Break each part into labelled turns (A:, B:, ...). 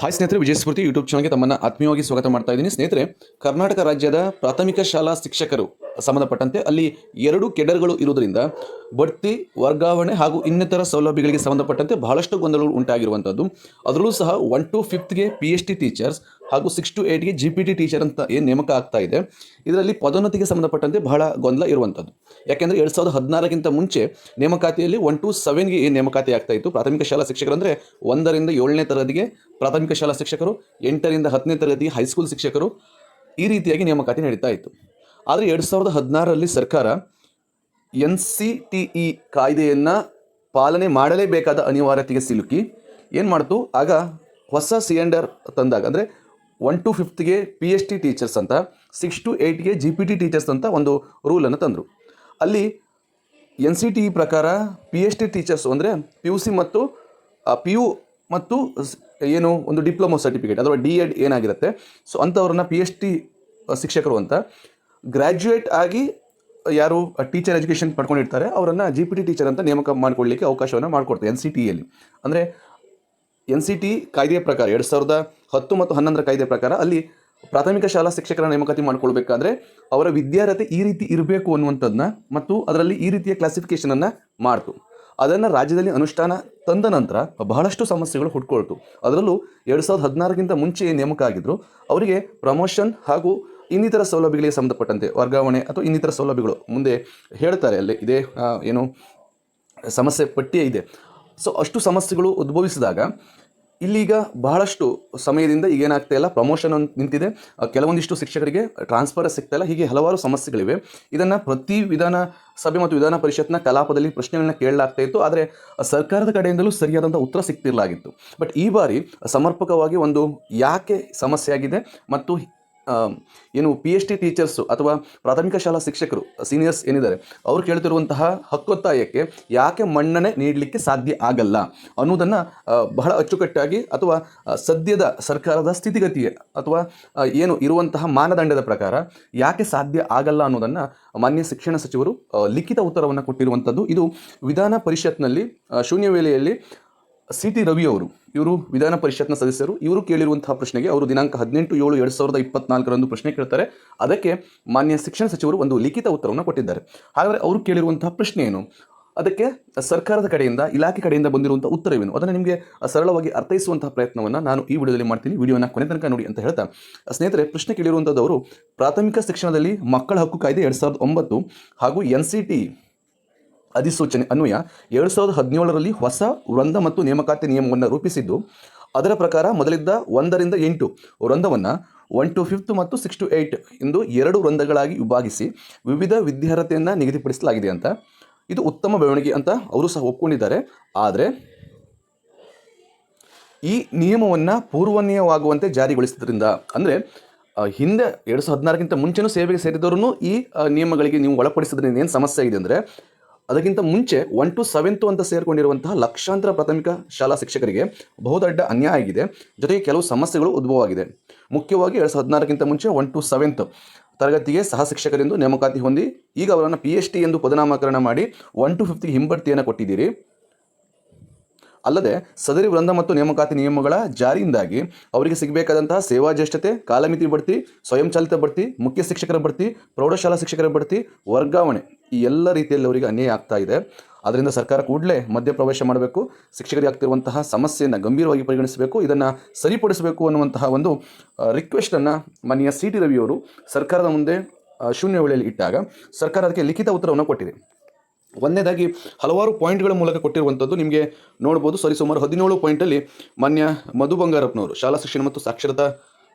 A: Hi ಸ್ನೇಹಿತರೆ, ವಿಜಯ ಸ್ಫೂರ್ತಿ YouTube ಚಾನಲ್ಗೆ ತಮ್ಮನ್ನು ಆತ್ಮೀಯವಾಗಿ ಸ್ವಾಗತ ಮಾಡ್ತಾ ಇದ್ದೀನಿ. ಸ್ನೇಹಿತರೆ, ಕರ್ನಾಟಕ ರಾಜ್ಯದ ಪ್ರಾಥಮಿಕ ಶಾಲಾ ಶಿಕ್ಷಕರು ಸಂಬಂಧಪಟ್ಟಂತೆ ಅಲ್ಲಿ ಎರಡು ಕೆಡರ್ಗಳು ಇರುವುದರಿಂದ ಬಡ್ತಿ, ವರ್ಗಾವಣೆ ಹಾಗೂ ಇನ್ನಿತರ ಸೌಲಭ್ಯಗಳಿಗೆ ಸಂಬಂಧಪಟ್ಟಂತೆ ಬಹಳಷ್ಟು ಗೊಂದಲಗಳು ಉಂಟಾಗಿರುವಂಥದ್ದು ಅದರಲ್ಲೂ ಸಹ ಒನ್ ಟು ಫಿಫ್ತ್ಗೆ ಪಿ ಎಚ್ ಟಿ ಟೀಚರ್ಸ್ ಹಾಗೂ ಸಿಕ್ಸ್ ಟು ಏಯ್ಟ್ಗೆ ಜಿ ಪಿ ಟಿ ಟೀಚರ್ ಅಂತ ಏನು ನೇಮಕ ಆಗ್ತಾ ಇದೆ, ಇದರಲ್ಲಿ ಪದೋನ್ನತಿಗೆ ಸಂಬಂಧಪಟ್ಟಂತೆ ಬಹಳ ಗೊಂದಲ ಇರುವಂಥದ್ದು ಯಾಕೆಂದರೆ ಎರಡು ಸಾವಿರದ ಹದಿನಾರಕ್ಕಿಂತ ಮುಂಚೆ ನೇಮಕಾತಿಯಲ್ಲಿ ಒನ್ ಟು ಸೆವೆನ್ಗೆ ಏನು ನೇಮಕಾತಿ ಆಗ್ತಾ ಇತ್ತು? ಪ್ರಾಥಮಿಕ ಶಾಲಾ ಶಿಕ್ಷಕರು ಅಂದರೆ ಒಂದರಿಂದ ಏಳನೇ ತರಗತಿಗೆ ಪ್ರಾಥಮಿಕ ಶಾಲಾ ಶಿಕ್ಷಕರು, ಎಂಟರಿಂದ ಹತ್ತನೇ ತರಗತಿ ಹೈಸ್ಕೂಲ್ ಶಿಕ್ಷಕರು ಈ ರೀತಿಯಾಗಿ ನೇಮಕಾತಿ ನಡೀತಾ ಇತ್ತು. ಆದರೆ ಎರಡು ಸಾವಿರದ ಹದಿನಾರರಲ್ಲಿ ಸರ್ಕಾರ ಎನ್ ಸಿ ಟಿ ಇ ಕಾಯ್ದೆಯನ್ನು ಪಾಲನೆ ಮಾಡಲೇಬೇಕಾದ ಅನಿವಾರ್ಯತೆಗೆ ಸಿಲುಕಿ, ಏನು ಮಾಡ್ತು? ಆಗ ಹೊಸ ಸಿಲಿಂಡರ್ ತಂದಾಗ, ಅಂದರೆ ಒನ್ ಟು ಫಿಫ್ತ್ಗೆ ಪಿ ಎಚ್ ಟಿ ಟೀಚರ್ಸ್ ಅಂತ ಸಿಕ್ಸ್ ಟು ಏಯ್ಟ್ಗೆ ಜಿ ಪಿ ಟಿ ಟೀಚರ್ಸ್ ಅಂತ ಒಂದು ರೂಲನ್ನು ತಂದರು. ಅಲ್ಲಿ ಎನ್ ಸಿ ಟಿ ಪ್ರಕಾರ ಪಿ ಎಚ್ ಟಿ ಟೀಚರ್ಸ್ ಅಂದರೆ ಪಿ ಯು ಸಿ ಮತ್ತು ಪಿ ಯು ಮತ್ತು ಏನು ಒಂದು ಡಿಪ್ಲೊಮೊ ಸರ್ಟಿಫಿಕೇಟ್ ಅಥವಾ ಡಿ ಎಡ್ ಏನಾಗಿರುತ್ತೆ. ಸೊ ಅಂಥವ್ರನ್ನ ಪಿ ಎಚ್ ಟಿ ಶಿಕ್ಷಕರು ಅಂತ ಗ್ರ್ಯಾಜುಯೇಟ್ ಆಗಿ ಯಾರು ಟೀಚರ್ ಎಜುಕೇಷನ್ ಪಡ್ಕೊಂಡಿರ್ತಾರೆ, ಅವರನ್ನು ಜಿ ಪಿ ಟಿ ಟೀಚರ್ ಅಂತ ನೇಮಕ ಮಾಡಿಕೊಳ್ಳಿಕ್ಕೆ ಅವಕಾಶವನ್ನು ಮಾಡಿಕೊಡ್ತಾರೆ ಎನ್ ಸಿ ಟಿಯಲ್ಲಿ ಅಂದರೆ ಎನ್ ಸಿ ಟಿ ಕಾಯ್ದೆಯ ಪ್ರಕಾರ ಎರಡು ಸಾವಿರದ ಹತ್ತು ಮತ್ತು ಹನ್ನೊಂದರ ಕಾಯ್ದೆ ಪ್ರಕಾರ ಅಲ್ಲಿ ಪ್ರಾಥಮಿಕ ಶಾಲಾ ಶಿಕ್ಷಕರ ನೇಮಕಾತಿ ಮಾಡಿಕೊಳ್ಬೇಕಾದ್ರೆ ಅವರ ವಿದ್ಯಾರ್ಹತೆ ಈ ರೀತಿ ಇರಬೇಕು ಅನ್ನುವಂಥದ್ದನ್ನ ಮತ್ತು ಅದರಲ್ಲಿ ಈ ರೀತಿಯ ಕ್ಲಾಸಿಫಿಕೇಷನನ್ನು ಮಾಡ್ತು. ಅದನ್ನು ರಾಜ್ಯದಲ್ಲಿ ಅನುಷ್ಠಾನ ತಂದ ನಂತರ ಬಹಳಷ್ಟು ಸಮಸ್ಯೆಗಳು ಹುಟ್ಕೊಳ್ತು. ಅದರಲ್ಲೂ ಎರಡು ಸಾವಿರದ ಹದಿನಾರಕ್ಕಿಂತ ಮುಂಚೆ ನೇಮಕ ಆಗಿದ್ರು, ಅವರಿಗೆ ಪ್ರಮೋಷನ್ ಹಾಗೂ ಇನ್ನಿತರ ಸೌಲಭ್ಯಗಳಿಗೆ ಸಂಬಂಧಪಟ್ಟಂತೆ ವರ್ಗಾವಣೆ ಅಥವಾ ಇನ್ನಿತರ ಸೌಲಭ್ಯಗಳು ಮುಂದೆ ಹೇಳ್ತಾರೆ ಅಲ್ಲಿ ಇದೇ ಏನು ಸಮಸ್ಯೆ ಪಟ್ಟಿಯೇ ಇದೆ. ಸೊ ಅಷ್ಟು ಸಮಸ್ಯೆಗಳು ಉದ್ಭವಿಸಿದಾಗ ಇಲ್ಲೀಗ ಬಹಳಷ್ಟು ಸಮಯದಿಂದ ಈಗ ಏನಾಗ್ತಾ ಇಲ್ಲ. ಪ್ರಮೋಷನ್ ಅಂತ ನಿಂತಿದೆ. ಕೆಲವೊಂದಿಷ್ಟು ಶಿಕ್ಷಕರಿಗೆ ಟ್ರಾನ್ಸ್ಫರ್ ಸಿಗ್ತಾ ಇಲ್ಲ. ಹೀಗೆ ಹಲವಾರು ಸಮಸ್ಯೆಗಳಿವೆ. ಇದನ್ನು ಪ್ರತಿ ವಿಧಾನ ಸಭೆ ಮತ್ತು ವಿಧಾನ ಪರಿಷತ್ನ ಕಲಾಪದಲ್ಲಿ ಪ್ರಶ್ನೆಗಳನ್ನ ಕೇಳಲಾಗ್ತಾ ಇತ್ತು. ಆದರೆ, ಸರ್ಕಾರದ ಕಡೆಯಿಂದಲೂ ಸರಿಯಾದಂಥ ಉತ್ತರ ಸಿಗ್ತಿರಲಾಗಿತ್ತು. ಬಟ್ ಈ ಬಾರಿ ಸಮರ್ಪಕವಾಗಿ ಒಂದು ಯಾಕೆ ಸಮಸ್ಯೆ ಆಗಿದೆ ಮತ್ತು ಏನು ಪಿ ಎಚ್ ಡಿ ಟೀಚರ್ಸು ಅಥವಾ ಪ್ರಾಥಮಿಕ ಶಾಲಾ ಶಿಕ್ಷಕರು ಸೀನಿಯರ್ಸ್ ಏನಿದ್ದಾರೆ, ಅವ್ರು ಕೇಳ್ತಿರುವಂತಹ ಹಕ್ಕೊತ್ತಾಯಕ್ಕೆ ಯಾಕೆ ಮನ್ನಣೆ ನೀಡಲಿಕ್ಕೆ ಸಾಧ್ಯ ಆಗಲ್ಲ ಅನ್ನೋದನ್ನು ಬಹಳ ಅಚ್ಚುಕಟ್ಟಾಗಿ ಅಥವಾ ಸದ್ಯದ ಸರ್ಕಾರದ ಸ್ಥಿತಿಗತಿ ಅಥವಾ ಏನು ಇರುವಂತಹ ಮಾನದಂಡದ ಪ್ರಕಾರ ಯಾಕೆ ಸಾಧ್ಯ ಆಗಲ್ಲ ಅನ್ನೋದನ್ನು ಮಾನ್ಯ ಶಿಕ್ಷಣ ಸಚಿವರು ಲಿಖಿತ ಉತ್ತರವನ್ನು ಕೊಟ್ಟಿರುವಂಥದ್ದು ಇದು ವಿಧಾನ ಪರಿಷತ್ನಲ್ಲಿ ಶೂನ್ಯ ವೇಳೆಯಲ್ಲಿ ಸಿ ಟಿ ರವಿ ಅವರು, ಇವರು ವಿಧಾನ ಪರಿಷತ್ನ ಸದಸ್ಯರು, ಇವರು ಕೇಳಿರುವಂತಹ ಪ್ರಶ್ನೆಗೆ ಅವರು ದಿನಾಂಕ ಹದಿನೆಂಟು ಏಳು ಎರಡು ಸಾವಿರದ ಇಪ್ಪತ್ನಾಲ್ಕರಂದು ಪ್ರಶ್ನೆ ಕೇಳ್ತಾರೆ. ಅದಕ್ಕೆ ಮಾನ್ಯ ಶಿಕ್ಷಣ ಸಚಿವರು ಒಂದು ಲಿಖಿತ ಉತ್ತರವನ್ನು ಕೊಟ್ಟಿದ್ದಾರೆ. ಹಾಗಾದರೆ ಅವರು ಕೇಳಿರುವಂತಹ ಪ್ರಶ್ನೆ ಏನು? ಅದಕ್ಕೆ ಸರ್ಕಾರದ ಕಡೆಯಿಂದ, ಇಲಾಖೆ ಕಡೆಯಿಂದ ಬಂದಿರುವಂಥ ಉತ್ತರವೇನು? ಅದನ್ನು ನಿಮಗೆ ಸರಳವಾಗಿ ಅರ್ಥೈಸುವಂತಹ ಪ್ರಯತ್ನವನ್ನು ನಾನು ಈ ವಿಡಿಯೋದಲ್ಲಿ ಮಾಡ್ತೀನಿ. ವಿಡಿಯೋನ ಕೊನೆ ತನಕ ನೋಡಿ ಅಂತ ಹೇಳ್ತಾ, ಸ್ನೇಹಿತರೆ, ಪ್ರಶ್ನೆ ಕೇಳಿರುವಂಥದ್ದು ಅವರು, ಪ್ರಾಥಮಿಕ ಶಿಕ್ಷಣದಲ್ಲಿ ಮಕ್ಕಳ ಹಕ್ಕು ಕಾಯ್ದೆ ಎರಡು ಸಾವಿರದ ಒಂಬತ್ತು ಹಾಗೂ ಎನ್ ಸಿ ಟಿ ಅಧಿಸೂಚನೆ ಅನ್ವಯ, ಎರಡು ಸಾವಿರದ ಹದಿನೇಳರಲ್ಲಿ ಹೊಸ ವೃಂದ ಮತ್ತು ನೇಮಕಾತಿ ನಿಯಮವನ್ನು ರೂಪಿಸಿದ್ದು, ಅದರ ಪ್ರಕಾರ ಮೊದಲಿದ್ದ ಒಂದರಿಂದ ಎಂಟು ವೃಂದವನ್ನು ಒನ್ ಟು ಫಿಫ್ತ್ ಮತ್ತು ಸಿಕ್ಸ್ ಟು ಏಯ್ಟ್ ಎಂದು ಎರಡು ವೃಂದಗಳಾಗಿ ವಿಭಾಗಿಸಿ ವಿವಿಧ ವಿದ್ಯಾರ್ಹತೆಯನ್ನು ನಿಗದಿಪಡಿಸಲಾಗಿದೆ ಅಂತ ಇದು ಉತ್ತಮ ಬೆಳವಣಿಗೆ ಅಂತ ಅವರು ಸಹ ಒಪ್ಕೊಂಡಿದ್ದಾರೆ. ಆದರೆ ಈ ನಿಯಮವನ್ನು ಪೂರ್ವನೀಯವಾಗುವಂತೆ ಜಾರಿಗೊಳಿಸಿದ್ರಿಂದ, ಅಂದರೆ ಹಿಂದೆ ಎರಡು ಸಾವಿರದ ಹದಿನಾರಕ್ಕಿಂತ ಮುಂಚೆನೂ ಸೇವೆಗೆ ಸೇರಿದವರು ಈ ನಿಯಮಗಳಿಗೆ ನೀವು ಒಳಪಡಿಸಿದ್ರಿಂದ ಏನು ಸಮಸ್ಯೆ ಇದೆ ಅಂದರೆ ಅದಕ್ಕಿಂತ ಮುಂಚೆ ಒನ್ ಟು ಸೆವೆಂತು ಅಂತ ಸೇರಿಕೊಂಡಿರುವಂತಹ ಲಕ್ಷಾಂತರ ಪ್ರಾಥಮಿಕ ಶಾಲಾ ಶಿಕ್ಷಕರಿಗೆ ಬಹುದೊಡ್ಡ ಅನ್ಯಾಯ ಆಗಿದೆ. ಜೊತೆಗೆ ಕೆಲವು ಸಮಸ್ಯೆಗಳು ಉದ್ಭವವಾಗಿದೆ. ಮುಖ್ಯವಾಗಿ ಎರಡು ಸಾವಿರದ ಹದಿನಾರಕ್ಕಿಂತ ಮುಂಚೆ ಒನ್ ಟು ಸೆವೆಂತ್ ತರಗತಿಗೆ ಸಹ ಶಿಕ್ಷಕರೆಂದು ನೇಮಕಾತಿ ಹೊಂದಿ ಈಗ ಅವರನ್ನು ಪಿ ಎಚ್ ಡಿ ಎಂದು ಪದನಾಮಕರಣ ಮಾಡಿ ಒನ್ ಟು ಫಿಫ್ತ್ಗೆ ಹಿಂಬಡ್ತಿಯನ್ನು ಕೊಟ್ಟಿದ್ದೀರಿ. ಅಲ್ಲದೆ ಸದರಿ ವೃಂದ ಮತ್ತು ನೇಮಕಾತಿ ನಿಯಮಗಳ ಜಾರಿಯಿಂದಾಗಿ ಅವರಿಗೆ ಸಿಗಬೇಕಾದಂತಹ ಸೇವಾ ಜ್ಯೇಷ್ಠತೆ, ಕಾಲಮಿತಿ ಬಡ್ತಿ ಸ್ವಯಂಚಾಲಿತ ಬಡ್ತಿ, ಮುಖ್ಯ ಶಿಕ್ಷಕರ ಬಡ್ತಿ, ಪ್ರೌಢಶಾಲಾ ಶಿಕ್ಷಕರ ಬಡ್ತಿ, ವರ್ಗಾವಣೆ ಈ ಎಲ್ಲ ರೀತಿಯಲ್ಲಿ ಅವರಿಗೆ ಅನ್ಯಾಯ ಆಗ್ತಾ ಇದೆ. ಅದರಿಂದ ಸರ್ಕಾರ ಕೂಡಲೇ ಮಧ್ಯಪ್ರವೇಶ ಮಾಡಬೇಕು. ಶಿಕ್ಷಕರಿಗೆ ಆಗ್ತಿರುವಂತಹ ಸಮಸ್ಯೆಯನ್ನು ಗಂಭೀರವಾಗಿ ಪರಿಗಣಿಸಬೇಕು. ಇದನ್ನು ಸರಿಪಡಿಸಬೇಕು ಅನ್ನುವಂತಹ ಒಂದು ರಿಕ್ವೆಸ್ಟನ್ನು ಮನೆಯ ಸಿ ಟಿ ರವಿಯವರು ಸರ್ಕಾರದ ಮುಂದೆ ಶೂನ್ಯ ವೇಳೆಯಲ್ಲಿ ಇಟ್ಟಾಗ ಸರ್ಕಾರ ಅದಕ್ಕೆ ಲಿಖಿತ ಉತ್ತರವನ್ನು ಕೊಟ್ಟಿದೆ. ಒಂದನೇದಾಗಿ ಹಲವಾರು ಪಾಯಿಂಟ್ಗಳ ಮೂಲಕ ಕೊಟ್ಟಿರುವಂಥದ್ದು ನಿಮಗೆ ನೋಡ್ಬೋದು. ಸರಿ, ಸುಮಾರು ಹದಿನೇಳು ಪಾಯಿಂಟಲ್ಲಿ ಮಾನ್ಯ ಮಧು ಬಂಗಾರಪ್ಪನವರು, ಶಾಲಾ ಶಿಕ್ಷಣ ಮತ್ತು ಸಾಕ್ಷರತಾ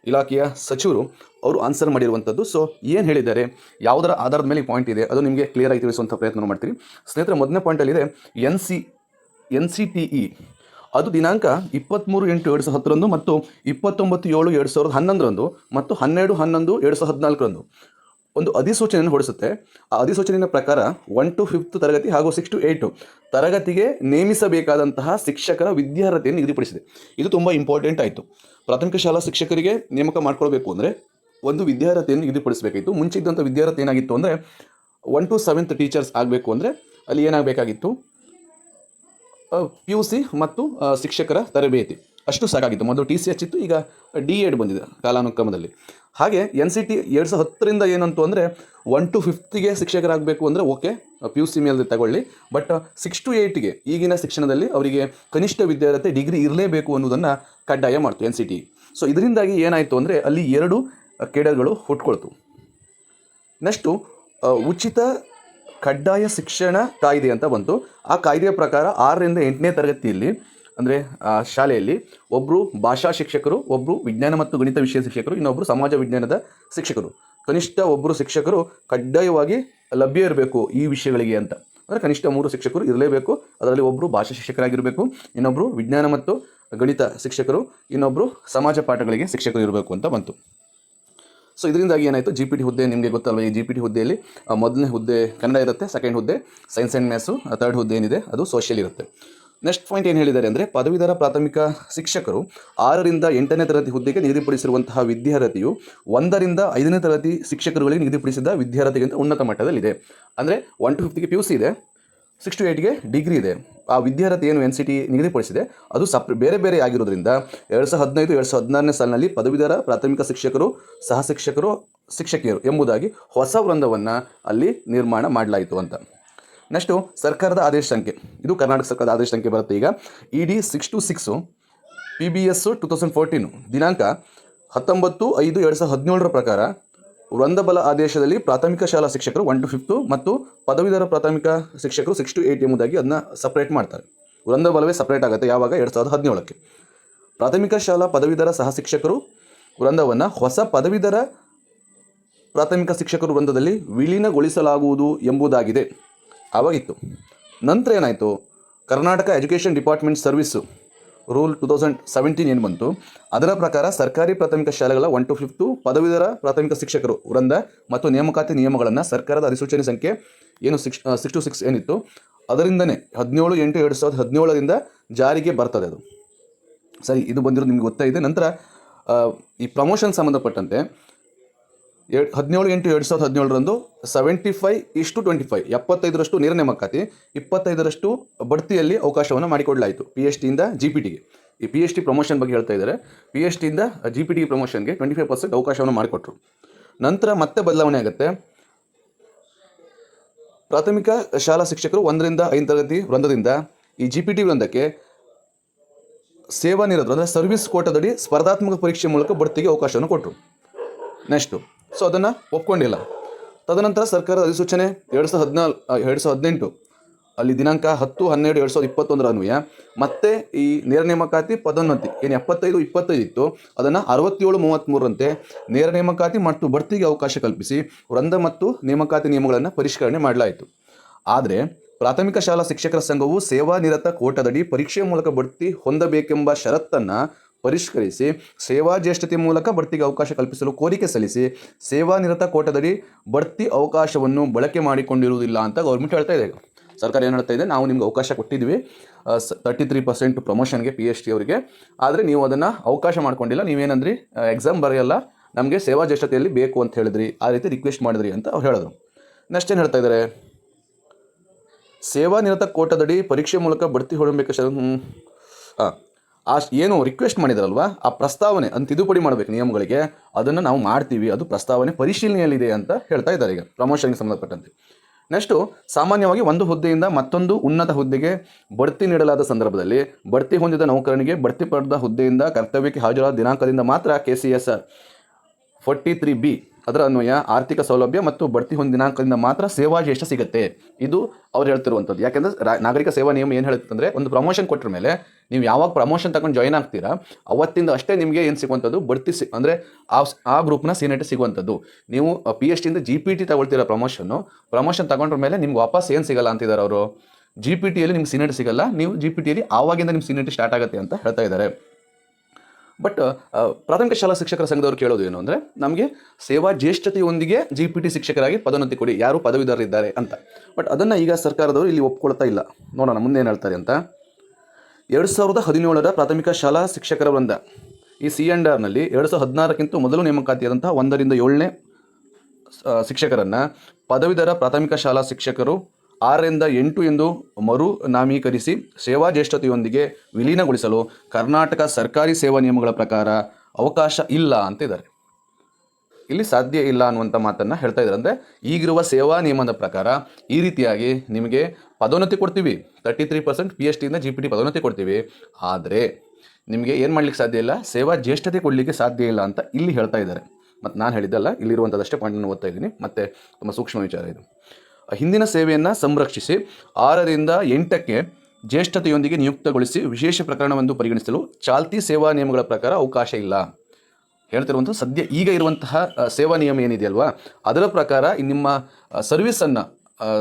A: ಇಲಾಖೆಯ ಸಚಿವರು ಅವರು ಆನ್ಸರ್ ಮಾಡಿರುವಂಥದ್ದು ಸೊ ಏನು ಹೇಳಿದ್ದಾರೆ? ಯಾವುದರ ಆಧಾರದ ಮೇಲೆ ಪಾಯಿಂಟ್ ಇದೆ? ಅದು ನಿಮಗೆ ಕ್ಲಿಯರ್ ಆಗಿ ತಿಳಿಸುವಂಥ ಪ್ರಯತ್ನ ಮಾಡ್ತೀರಿ. ಸ್ನೇಹಿತರೆ, ಮೊದಲನೇ ಪಾಯಿಂಟಲ್ಲಿದೆ N C N C T E. ಅದು ದಿನಾಂಕ ಇಪ್ಪತ್ತ್ಮೂರು ಎಂಟು ಎರಡು ಸಾವಿರದ ಹತ್ತರಂದು ಮತ್ತು ಇಪ್ಪತ್ತೊಂಬತ್ತು ಏಳು ಎರಡು ಸಾವಿರದ ಹನ್ನೊಂದರಂದು ಮತ್ತು ಹನ್ನೆರಡು ಹನ್ನೊಂದು ಎರಡು ಸಾವಿರದ ಹದಿನಾಲ್ಕರಂದು. ಒಂದು ಅಧಿಸೂಚನೆಯನ್ನು ಹೊಡಿಸುತ್ತೆ ಆ ಅಧಿಸೂಚನೆಯ ಪ್ರಕಾರ ಒನ್ ಟು ಫಿಫ್ತ್ ತರಗತಿ ಹಾಗೂ ಸಿಕ್ಸ್ ಟು ಏಯ್ಟು ತರಗತಿಗೆ ನೇಮಿಸಬೇಕಾದಂತಹ ಶಿಕ್ಷಕರ ವಿದ್ಯಾರ್ಹತೆಯನ್ನು ನಿಗದಿಪಡಿಸಿದೆ. ಇದು ತುಂಬ ಇಂಪಾರ್ಟೆಂಟ್ ಆಯಿತು. ಪ್ರಾಥಮಿಕ ಶಾಲಾ ಶಿಕ್ಷಕರಿಗೆ ನೇಮಕ ಮಾಡ್ಕೊಳ್ಬೇಕು ಅಂದರೆ ಒಂದು ವಿದ್ಯಾರ್ಹತೆಯನ್ನು ನಿಗದಿಪಡಿಸಬೇಕಾಯಿತು ಮುಂಚೆ ಇದ್ದಂಥ ವಿದ್ಯಾರ್ಹತೆ ಏನಾಗಿತ್ತು ಅಂದರೆ ಒನ್ ಟು ಸೆವೆಂತ್ ಟೀಚರ್ಸ್ ಆಗಬೇಕು ಅಂದರೆ ಅಲ್ಲಿ ಏನಾಗಬೇಕಾಗಿತ್ತು? ಪಿ ಯು ಸಿ ಮತ್ತು ಶಿಕ್ಷಕರ ತರಬೇತಿ. ಅಷ್ಟು ಸಾಕಾಗಿತ್ತು. ಮೊದಲು ಟಿ ಸಿ ಎಚ್ ಇತ್ತು, ಈಗ ಡಿ ಎಡ್ ಬಂದಿದೆ ಕಾಲಾನುಕ್ರಮದಲ್ಲಿ. ಹಾಗೆ ಎನ್ ಸಿ ಟಿ ಎರಡು ಸಾವಿರದ ಹತ್ತರಿಂದ ಏನಂತು ಅಂದರೆ ಒನ್ ಟು ಫಿಫ್ತಿಗೆ ಶಿಕ್ಷಕರಾಗಬೇಕು ಅಂದರೆ ಓಕೆ ಪಿ ಯು ಸಿ ಮೇಲೆ ತಗೊಳ್ಳಿ. ಬಟ್ ಸಿಕ್ಸ್ ಟು ಏಯ್ಟಿಗೆ ಈಗಿನ ಶಿಕ್ಷಣದಲ್ಲಿ ಅವರಿಗೆ ಕನಿಷ್ಠ ವಿದ್ಯಾರ್ಥಿ ಡಿಗ್ರಿ ಇರಲೇಬೇಕು ಅನ್ನೋದನ್ನು ಕಡ್ಡಾಯ ಮಾಡ್ತು ಎನ್ ಸಿ ಟಿ. ಸೊ ಇದರಿಂದಾಗಿ ಏನಾಯಿತು ಅಂದರೆ ಅಲ್ಲಿ ಎರಡು ಕೇಡರ್ಗಳು ಹುಟ್ಕೊಳ್ತು. ನೆಕ್ಸ್ಟು ಉಚಿತ ಕಡ್ಡಾಯ ಶಿಕ್ಷಣ ಕಾಯ್ದೆ ಅಂತ ಬಂತು. ಆ ಕಾಯ್ದೆಯ ಪ್ರಕಾರ ಆರರಿಂದ ಎಂಟನೇ ತರಗತಿಯಲ್ಲಿ ಅಂದರೆ ಶಾಲೆಯಲ್ಲಿ ಒಬ್ಬರು ಭಾಷಾ ಶಿಕ್ಷಕರು ಒಬ್ಬರು ವಿಜ್ಞಾನ ಮತ್ತು ಗಣಿತ ವಿಷಯ ಶಿಕ್ಷಕರು ಇನ್ನೊಬ್ಬರು ಸಮಾಜ ವಿಜ್ಞಾನದ ಶಿಕ್ಷಕರು. ಕನಿಷ್ಠ ಒಬ್ಬರು ಶಿಕ್ಷಕರು ಕಡ್ಡಾಯವಾಗಿ ಲಭ್ಯ ಇರಬೇಕು ಈ ವಿಷಯಗಳಿಗೆ ಅಂತ. ಅಂದರೆ ಕನಿಷ್ಠ ಮೂರು ಶಿಕ್ಷಕರು ಇರಲೇಬೇಕು, ಅದರಲ್ಲಿ ಒಬ್ಬರು ಭಾಷಾ ಶಿಕ್ಷಕರಾಗಿರಬೇಕು ಇನ್ನೊಬ್ಬರು ವಿಜ್ಞಾನ ಮತ್ತು ಗಣಿತ ಶಿಕ್ಷಕರು ಇನ್ನೊಬ್ಬರು ಸಮಾಜ ಪಾಠಗಳಿಗೆ ಶಿಕ್ಷಕರು ಇರಬೇಕು ಅಂತ ಬಂತು. ಸೊ ಇದರಿಂದಾಗಿ ಏನಾಯಿತು? ಜಿ ಪಿ ಟಿ ಹುದ್ದೆ ನಿಮಗೆ ಗೊತ್ತಲ್ವ? ಈ ಜಿ ಪಿ ಟಿ ಹುದ್ದೆಯಲ್ಲಿ ಮೊದಲನೇ ಹುದ್ದೆ ಕನ್ನಡ ಇರುತ್ತೆ ಸೆಕೆಂಡ್ ಹುದ್ದೆ ಸೈನ್ಸ್ ಆ್ಯಂಡ್ ಮ್ಯಾಥ್ಸು ಥರ್ಡ್ ಹುದ್ದೆ ಏನಿದೆ, ಅದು ಸೋಷಿಯಲ್ ಇರುತ್ತೆ. ನೆಕ್ಸ್ಟ್ ಪಾಯಿಂಟ್ ಏನು ಹೇಳಿದ್ದಾರೆ ಅಂದರೆ ಪದವೀಧರ ಪ್ರಾಥಮಿಕ ಶಿಕ್ಷಕರು ಆರರಿಂದ ಎಂಟನೇ ತರಗತಿ ಹುದ್ದೆಗೆ ನಿಗದಿಪಡಿಸಿರುವಂತಹ ವಿದ್ಯಾರ್ಥಿಯು ಒಂದರಿಂದ ಐದನೇ ತರಗತಿ ಶಿಕ್ಷಕರುಗಳಿಗೆ ನಿಗದಿಪಡಿಸಿದ ವಿದ್ಯಾರ್ಥಿಗಿಂತ ಉನ್ನತ ಮಟ್ಟದಲ್ಲಿದೆ. ಅಂದರೆ ಒನ್ ಟು ಫಿಫ್ತಿಗೆ ಪಿ ಯು ಸಿ ಇದೆ ಸಿಕ್ಸ್ ಟು ಏಯ್ಟ್ಗೆ ಡಿಗ್ರಿ ಇದೆ. ಆ ವಿದ್ಯಾರ್ಥಿ ಏನು ಎನ್ ಸಿ ಟಿ ನಿಗದಿಪಡಿಸಿದೆ ಅದು ಸಪ್, ಬೇರೆ ಬೇರೆ ಆಗಿರೋದ್ರಿಂದ ಎರಡು ಸಾವಿರದ ಹದಿನೈದು, ಎರಡು ಸಾವಿರದ ಹದಿನಾರನೇ ಸಾಲಿನಲ್ಲಿ ಪದವೀಧರ ಪ್ರಾಥಮಿಕ ಶಿಕ್ಷಕರು, ಸಹ ಶಿಕ್ಷಕರು, ಶಿಕ್ಷಕಿಯರು ಎಂಬುದಾಗಿ ಹೊಸ ವೃಂದವನ್ನು ಅಲ್ಲಿ ನಿರ್ಮಾಣ ಮಾಡಲಾಯಿತು ಅಂತ. ನೆಕ್ಸ್ಟು ಸರ್ಕಾರದ ಆದೇಶ ಸಂಖ್ಯೆ. ಇದು ಕರ್ನಾಟಕ ಸರ್ಕಾರದ ಆದೇಶ ಸಂಖ್ಯೆ ಬರುತ್ತೆ ಈಗ. E D six to six P B S two thousand fourteen ದಿನಾಂಕ ಹತ್ತೊಂಬತ್ತು ಐದು ಎರಡು ಸಾವಿರದ ಹದಿನೇಳರ ಪ್ರಕಾರ ವೃಂದಬಲ ಆದೇಶದಲ್ಲಿ ಪ್ರಾಥಮಿಕ ಶಾಲಾ ಶಿಕ್ಷಕರು ಒನ್ ಟು ಫಿಫ್ತು ಮತ್ತು ಪದವೀಧರ ಪ್ರಾಥಮಿಕ ಶಿಕ್ಷಕರು ಸಿಕ್ಸ್ ಟು ಏಯ್ಟ್ ಎಂಬುದಾಗಿ ಅದನ್ನ ಸಪ್ರೇಟ್ ಮಾಡ್ತಾರೆ. ವೃಂದಬಲವೇ ಸಪ್ರೇಟ್ ಆಗುತ್ತೆ ಯಾವಾಗ? ಎರಡು ಸಾವಿರದ ಹದಿನೇಳಕ್ಕೆ. ಪ್ರಾಥಮಿಕ ಶಾಲಾ ಪದವೀಧರ ಸಹ ಶಿಕ್ಷಕರು ವೃಂದವನ್ನು ಹೊಸ ಪದವೀಧರ ಪ್ರಾಥಮಿಕ ಶಿಕ್ಷಕರು ವೃಂದದಲ್ಲಿ ವಿಲೀನಗೊಳಿಸಲಾಗುವುದು ಎಂಬುದಾಗಿದೆ. ಆವಾಗಿತ್ತು ನಂತರ ಏನಾಯಿತು? Karnataka education department service rule two thousand seventeen ಏನು ಬಂತು? ಅದರ ಪ್ರಕಾರ ಸರ್ಕಾರಿ ಪ್ರಾಥಮಿಕ ಶಾಲೆಗಳ ಒನ್ ಟು ಫಿಫ್ತು ಪದವೀಧರ ಪ್ರಾಥಮಿಕ ಶಿಕ್ಷಕರು ವೃಂದ ಮತ್ತು ನೇಮಕಾತಿ ನಿಯಮಗಳನ್ನು ಸರ್ಕಾರದ ಅಧಿಸೂಚನೆ ಸಂಖ್ಯೆ ಏನು ಸಿಕ್ಸ್ ಸಿಕ್ಸ್ ಟು ಸಿಕ್ಸ್ ಏನಿತ್ತು? ಅದರಿಂದನೇ ಹದಿನೇಳು ಎಂಟು ಎರಡು ಸಾವಿರದ ಹದಿನೇಳರಿಂದ ಜಾರಿಗೆ ಬರ್ತದೆ ಅದು. ಸರಿ, ಇದು ಬಂದಿರೋದು ನಿಮ್ಗೆ ಗೊತ್ತಾಯಿದೆ ನಂತರ ಈ ಪ್ರಮೋಷನ್ ಸಂಬಂಧಪಟ್ಟಂತೆ ಹದಿನೇಳು ಎಂಟು ಎರಡು ಸಾವಿರದ ಹದಿನೇಳರಂದು ಸೆವೆಂಟಿ ಫೈ ಇಷ್ಟು ಟ್ವೆಂಟಿ ಫೈವ್ ಎಪ್ಪತ್ತೈದರಷ್ಟು ನೇರ ನೇಮಕಾತಿ, ಇಪ್ಪತ್ತೈದರಷ್ಟು ಬಡ್ತಿಯಲ್ಲಿ ಅವಕಾಶವನ್ನು ಮಾಡಿಕೊಡಲಾಯಿತು ಪಿ ಎಚ್ ಟಿಯಿಂದ ಜಿ ಪಿ ಟಿಗೆ ಈ ಪಿ ಎಚ್ ಟಿ ಪ್ರಮೋಷನ್ ಬಗ್ಗೆ ಹೇಳ್ತಾ ಇದ್ದಾರೆ ಪಿ ಎಚ್ ಟಿಯಿಂದ ಜಿ ಪಿ ಟಿ ಪ್ರಮೋಷನ್ಗೆ ಟ್ವೆಂಟಿ ಫೈವ್ ಪರ್ಸೆಂಟ್ ಅವಕಾಶವನ್ನು ಮಾಡಿಕೊಟ್ರು. ನಂತರ ಮತ್ತೆ ಬದಲಾವಣೆ ಆಗುತ್ತೆ. ಪ್ರಾಥಮಿಕ ಶಾಲಾ ಶಿಕ್ಷಕರು ಒಂದರಿಂದ ಐದು ತರಗತಿ ವೃಂದದಿಂದ ಈ ಜಿ ಪಿ ಟಿ ವೃಂದಕ್ಕೆ ಸೇವಾ ನಿರತರು ಅಂದರೆ ಸರ್ವಿಸ್ ಕೋಟದಡಿ ಸ್ಪರ್ಧಾತ್ಮಕ ಪರೀಕ್ಷೆ ಮೂಲಕ ಬಡ್ತಿಗೆ ಅವಕಾಶವನ್ನು ಕೊಟ್ಟರು ನೆಕ್ಸ್ಟು ಸೊ ಅದನ್ನು ಒಪ್ಕೊಂಡಿಲ್ಲ. ತದನಂತರ ಸರ್ಕಾರದ ಅಧಿಸೂಚನೆ ಎರಡು ಸಾವಿರದ ಹದಿನಾಲ್ಕು ಎರಡು ಸಾವಿರದ ಹದಿನೆಂಟು ಅಲ್ಲಿ ದಿನಾಂಕ ಹತ್ತು, ಹನ್ನೆರಡು, ಎರಡು ಸಾವಿರದ ಇಪ್ಪತ್ತೊಂದರ ಅನ್ವಯ. ಮತ್ತೆ ಈ ನೇರ ನೇಮಕಾತಿ ಪದೋನ್ನತಿ, ಏನು ಎಪ್ಪತ್ತೈದು, ಇಪ್ಪತ್ತೈದು ಇತ್ತು, ಅದನ್ನು ಅರವತ್ತೇಳು ಮೂವತ್ತ್ಮೂರರಂತೆ ನೇರ ನೇಮಕಾತಿ ಮತ್ತು ಬಡ್ತಿಗೆ ಅವಕಾಶ ಕಲ್ಪಿಸಿ ವೃಂದ ಮತ್ತು ನೇಮಕಾತಿ ನಿಯಮಗಳನ್ನು ಪರಿಷ್ಕರಣೆ ಮಾಡಲಾಯಿತು. ಆದರೆ ಪ್ರಾಥಮಿಕ ಶಾಲಾ ಶಿಕ್ಷಕರ ಸಂಘವು ಸೇವಾ ನಿರತ ಕೋಟದಡಿ ಪರೀಕ್ಷೆಯ ಮೂಲಕ ಬಡ್ತಿ ಹೊಂದಬೇಕೆಂಬ ಷರತ್ತನ್ನು ಪರಿಷ್ಕರಿಸಿ ಸೇವಾ ಜ್ಯೇಷ್ಠತೆ ಮೂಲಕ ಬಡ್ತಿಗೆ ಅವಕಾಶ ಕಲ್ಪಿಸಲು ಕೋರಿಕೆ ಸಲ್ಲಿಸಿ ಸೇವಾನಿರತ ಕೋಟದಡಿ ಬಡ್ತಿ ಅವಕಾಶವನ್ನು ಬಳಕೆ ಮಾಡಿಕೊಂಡಿರುವುದಿಲ್ಲ ಅಂತ ಗೌರ್ಮೆಂಟ್ ಹೇಳ್ತಾ ಇದೆ. ಸರ್ಕಾರ ಏನು ಹೇಳ್ತಾ ಇದೆ? ನಾವು ನಿಮ್ಗೆ ಅವಕಾಶ ಕೊಟ್ಟಿದ್ವಿ ತರ್ಟಿ ತ್ರೀ ಪರ್ಸೆಂಟ್ ಪ್ರಮೋಷನ್ಗೆ ಪಿ ಎಚ್ ಡಿ ಅವರಿಗೆ. ಆದರೆ ನೀವು ಅದನ್ನು ಅವಕಾಶ ಮಾಡ್ಕೊಂಡಿಲ್ಲ. ನೀವೇನಂದ್ರಿ? ಎಕ್ಸಾಮ್ ಬರೆಯಲ್ಲ. ನಮಗೆ ಸೇವಾ ಜ್ಯೇಷ್ಠತೆಯಲ್ಲಿ ಬೇಕು ಅಂತ ಹೇಳಿದ್ರಿ. ಆ ರೀತಿ ರಿಕ್ವೆಸ್ಟ್ ಮಾಡಿದ್ರಿ ಅಂತ ಅವ್ರು ಹೇಳಿದ್ರು. ನೆಕ್ಸ್ಟ್ ಏನು ಹೇಳ್ತಾ ಇದ್ದಾರೆ ಸೇವಾ ನಿರತ ಕೋಟದಡಿ ಪರೀಕ್ಷೆ ಮೂಲಕ ಬಡ್ತಿ ಹೊಡಬೇಕು ಹಾಂ ಆ ಏನು ರಿಕ್ವೆಸ್ಟ್ ಮಾಡಿದಾರಲ್ವ? ಆ ಪ್ರಸ್ತಾವನೆ ಅಂತ ತಿದ್ದುಪಡಿ ಮಾಡಬೇಕು ನಿಯಮಗಳಿಗೆ. ಅದನ್ನು ನಾವು ಮಾಡ್ತೀವಿ. ಅದು ಪ್ರಸ್ತಾವನೆ ಪರಿಶೀಲನೆಯಲ್ಲಿದೆ ಅಂತ ಹೇಳ್ತಾ ಇದ್ದಾರೆ ಈಗ ಪ್ರಮೋಷನ್ಗೆ ಸಂಬಂಧಪಟ್ಟಂತೆ. ನೆಕ್ಸ್ಟು ಸಾಮಾನ್ಯವಾಗಿ ಒಂದು ಹುದ್ದೆಯಿಂದ ಮತ್ತೊಂದು ಉನ್ನತ ಹುದ್ದೆಗೆ ಬಡ್ತಿ ನೀಡಲಾದ ಸಂದರ್ಭದಲ್ಲಿ ಬಡ್ತಿ ಹೊಂದಿದ ನೌಕರನಿಗೆ ಬಡ್ತಿ ಪಡೆದ ಹುದ್ದೆಯಿಂದ ಕರ್ತವ್ಯಕ್ಕೆ ಹಾಜರಾದ ದಿನಾಂಕದಿಂದ ಮಾತ್ರ K C S forty three B ಅದರ ಅನ್ವಯ, ಆರ್ಥಿಕ ಸೌಲಭ್ಯ ಮತ್ತು ಬಡ್ತಿ ಹೊಂದಿದ ದಿನಾಂಕದಿಂದ ಮಾತ್ರ ಸೇವಾ ಜ್ಯೇಷ್ಠ ಸಿಗುತ್ತೆ. ಇದು ಅವ್ರು ಹೇಳ್ತಿರುವಂಥದ್ದು. ಯಾಕೆಂದ್ರೆ ನಾಗರಿಕ ಸೇವಾ ನಿಯಮ ಏನು ಹೇಳುತ್ತಂದ್ರೆ ಒಂದು ಪ್ರಮೋಷನ್ ಕೊಟ್ಟರ ಮೇಲೆ ನೀವು ಯಾವಾಗ ಪ್ರಮೋಷನ್ ತಗೊಂಡು ಜಾಯ್ನ್ ಆಗ್ತೀರಾ, ಅವತ್ತಿಂದ ಅಷ್ಟೇ ನಿಮಗೆ ಏನು ಸಿಗುವಂಥದ್ದು? ಬಡ್ತಿ ಸಿ, ಅಂದರೆ ಆ ಆ ಗ್ರೂಪ್ನ ಸೀನಿಯರ್ಟಿ ಸಿಗುವಂಥದ್ದು. ನೀವು ಪಿ ಎಚ್ ಡಿಯಿಂದ ಜಿ ಪಿ ಟಿ ತಗೊಳ್ತೀರಾ ಪ್ರಮೋಷನ್ನು ಪ್ರಮೋಷನ್ ತಗೊಂಡ್ರ ಮೇಲೆ ನಿಮ್ಗೆ ವಾಪಸ್ ಏನು ಸಿಗಲ್ಲ ಅಂತಿದ್ದಾರೆ ಅವರು? ಜಿ ಪಿ ಟಿಯಲ್ಲಿ ನಿಮ್ಗೆ ಸೀನಿಯರ್ಟಿ ಸಿಗಲ್ಲ, ನೀವು ಜಿ ಪಿ ಟಿಯಲ್ಲಿ ಆವಾಗಿಂದ ನಿಮ್ಮ ಸೀನಿಯರ್ಟಿ ಸ್ಟಾರ್ಟ್ ಆಗುತ್ತೆ ಅಂತ ಹೇಳ್ತಾ ಇದ್ದಾರೆ. ಬಟ್ ಪ್ರಾಥಮಿಕ ಶಾಲಾ ಶಿಕ್ಷಕರ ಸಂಘದವರು ಕೇಳೋದು ಏನು ಅಂದರೆ, ನಮಗೆ ಸೇವಾ ಜ್ಯೇಷ್ಠತೆಯೊಂದಿಗೆ ಜಿ ಪಿ ಟಿ ಶಿಕ್ಷಕರಾಗಿ ಪದೋನ್ನತಿ ಕೊಡಿ, ಯಾರು ಪದವೀಧರರಿದ್ದಾರೆ ಅಂತ. ಬಟ್ ಅದನ್ನು ಈಗ ಸರ್ಕಾರದವರು ಇಲ್ಲಿ ಒಪ್ಕೊಳ್ತಾ ಇಲ್ಲ. ನೋಡೋಣ ಮುಂದೆ ಏನು ಹೇಳ್ತಾರೆ ಅಂತ. ಎರಡು ಸಾವಿರದ ಹದಿನೇಳರ ಪ್ರಾಥಮಿಕ ಶಾಲಾ ಶಿಕ್ಷಕರ ವೃಂದ. ಈ ಸಿ ಆ್ಯಂಡ್ ಆರ್ನಲ್ಲಿ ಎರಡು ಸಾವಿರದ ಹದಿನಾರಕ್ಕಿಂತ ಮೊದಲು ನೇಮಕಾತಿಯಾದಂತಹ ಒಂದರಿಂದ ಏಳನೇ ಶಿಕ್ಷಕರನ್ನು ಪದವೀಧರ ಪ್ರಾಥಮಿಕ ಶಾಲಾ ಶಿಕ್ಷಕರು ಆರರಿಂದ ಎಂಟು ಎಂದು ಮರು ನಾಮೀಕರಿಸಿ ಸೇವಾ ಜ್ಯೇಷ್ಠತೆಯೊಂದಿಗೆ ವಿಲೀನಗೊಳಿಸಲು ಕರ್ನಾಟಕ ಸರ್ಕಾರಿ ಸೇವಾ ನಿಯಮಗಳ ಪ್ರಕಾರ ಅವಕಾಶ ಇಲ್ಲ ಅಂತ ಇದ್ದಾರೆ ಇಲ್ಲಿ ಸಾಧ್ಯ ಇಲ್ಲ ಅನ್ನುವಂಥ ಮಾತನ್ನು ಹೇಳ್ತಾ ಇದ್ದಾರೆ. ಅಂದರೆ ಈಗಿರುವ ಸೇವಾ ನಿಯಮದ ಪ್ರಕಾರ ಈ ರೀತಿಯಾಗಿ ನಿಮಗೆ ಪದೋನ್ನತಿ ಕೊಡ್ತೀವಿ. Thirty three percent P H ಟಿಯಿಂದ G P T ಪದೋನ್ನತಿ ಕೊಡ್ತೀವಿ. ಆದರೆ ನಿಮಗೆ ಏನು ಮಾಡ್ಲಿಕ್ಕೆ ಸಾಧ್ಯ ಇಲ್ಲ? ಸೇವಾ ಜ್ಯೇಷ್ಠತೆ ಕೊಡಲಿಕ್ಕೆ ಸಾಧ್ಯ ಇಲ್ಲ ಅಂತ ಇಲ್ಲಿ ಹೇಳ್ತಾ ಇದ್ದಾರೆ. ಮತ್ತು ನಾನು ಹೇಳಿದ್ದಲ್ಲ ಇಲ್ಲಿರುವಂಥದ್ದಷ್ಟೇ ಪಾಯಿಂಟನ್ನು ಓದ್ತಾ ಇದ್ದೀನಿ. ಮತ್ತು ತುಂಬ ಸೂಕ್ಷ್ಮ ವಿಚಾರ ಇದು. ಹಿಂದಿನ ಸೇವೆಯನ್ನು ಸಂರಕ್ಷಿಸಿ ಆರರಿಂದ ಎಂಟಕ್ಕೆ ಜ್ಯೇಷ್ಠತೆಯೊಂದಿಗೆ ನಿಯುಕ್ತಗೊಳಿಸಿ ವಿಶೇಷ ಪ್ರಕರಣವೆಂದು ಪರಿಗಣಿಸಲು ಚಾಲ್ತಿ ಸೇವಾ ನಿಯಮಗಳ ಪ್ರಕಾರ ಅವಕಾಶ ಇಲ್ಲ. ಹೇಳ್ತಿರುವಂಥ ಸದ್ಯ ಈಗ ಇರುವಂತಹ ಸೇವಾ ನಿಯಮ ಏನಿದೆಯಲ್ವಾ, ಅದರ ಪ್ರಕಾರ ನಿಮ್ಮ ಸರ್ವಿಸನ್ನು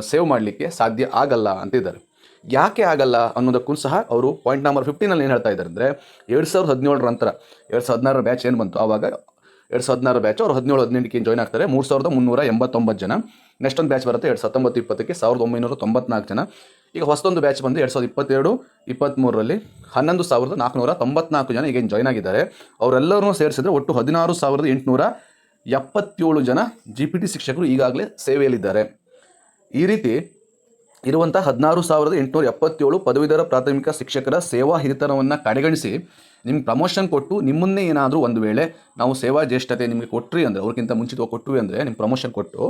A: ಸೇವ್ ಮಾಡಲಿಕ್ಕೆ ಸಾಧ್ಯ ಆಗಲ್ಲ ಅಂತಿದ್ದಾರೆ. ಯಾಕೆ ಆಗಲ್ಲ ಅನ್ನೋದಕ್ಕೂ ಸಹ ಅವರು ಪಾಯಿಂಟ್ ನಂಬರ್ ಫಿಫ್ಟೀನಲ್ಲಿ ಏನು ಹೇಳ್ತಾ ಇದ್ದಾರೆ ಅಂದರೆ ಎರಡು ಸಾವಿರದ ಹದಿನೇಳರ ನಂತರ, ಎರಡು ಸಾವಿರದ ಹದಿನಾರರ ಬ್ಯಾಚ್ ಏನು ಬಂತು? ಆವಾಗ ಎರಡು ಸಾವಿರದ ಹದಿನಾರು ಬ್ಯಾಚ್ ಅವರು ಹದಿನೇಳು ಹದಿನೆಂಟಕ್ಕೆ ಜಾಯ್ನ್ ಆಗ್ತಾರೆ. ಮೂರು ಸಾವಿರದ ಮುನ್ನೂರ ಎಂಬತ್ತೊಂಬತ್ತು ಜನ. ನೆಕ್ಸ್ಟ್ ಒಂದು ಬ್ಯಾಚ್ ಬರುತ್ತೆ ಎರಡು ಸಾವಿರದ ಹತ್ತೊಂಬತ್ತು ಇಪ್ಪತ್ತಕ್ಕೆ, ಸಾವಿರದ ಒಂಬೈನೂರ ತೊಂಬತ್ನಾಲ್ಕು ಜನ. ಈಗ ಹೊಸದೊಂದು ಬ್ಯಾಚ್ ಬಂದು ಎರಡು ಸಾವಿರದ ಇಪ್ಪತ್ತೆರಡು ಇಪ್ಪತ್ತ್ಮೂರರಲ್ಲಿ ಹನ್ನೊಂದು ಸಾವಿರದ ನಾಲ್ಕುನೂರ ತೊಂಬತ್ನಾಲ್ಕು ಜನ ಈಗೇನು ಜಾಯ್ನ್ ಆಗಿದ್ದಾರೆ. ಅವರೆಲ್ಲರೂ ಸೇರಿಸಿದ್ರೆ ಒಟ್ಟು ಹದಿನಾರು ಸಾವಿರದ ಎಂಟುನೂರ ಎಪ್ಪತ್ತೇಳು ಜನ ಜಿ ಪಿ ಟಿ ಶಿಕ್ಷಕರು ಈಗಾಗಲೇ ಸೇವೆಯಲ್ಲಿದ್ದಾರೆ. ಈ ರೀತಿ ಇರುವಂಥ ಹದಿನಾರು ಸಾವಿರದ ಎಂಟುನೂರ ಎಪ್ಪತ್ತೇಳು ಪದವೀಧರ ಪ್ರಾಥಮಿಕ ಶಿಕ್ಷಕರ ಸೇವಾ ಹಿರಿತನವನ್ನು ಕಡೆಗಣಿಸಿ ನಿಮ್ಗೆ ಪ್ರಮೋಷನ್ ಕೊಟ್ಟು ನಿಮ್ಮನ್ನೇ ಏನಾದರೂ ಒಂದು ವೇಳೆ ನಾವು ಸೇವಾ ಜ್ಯೇಷ್ಠತೆ ನಿಮಗೆ ಕೊಟ್ರಿ ಅಂದರೆ, ಅವ್ರಿಗಿಂತ ಮುಂಚಿತವಾಗಿ ಕೊಟ್ವಿ ಅಂದರೆ ನಿಮ್ಮ ಪ್ರಮೋಷನ್ ಕೊಟ್ಟು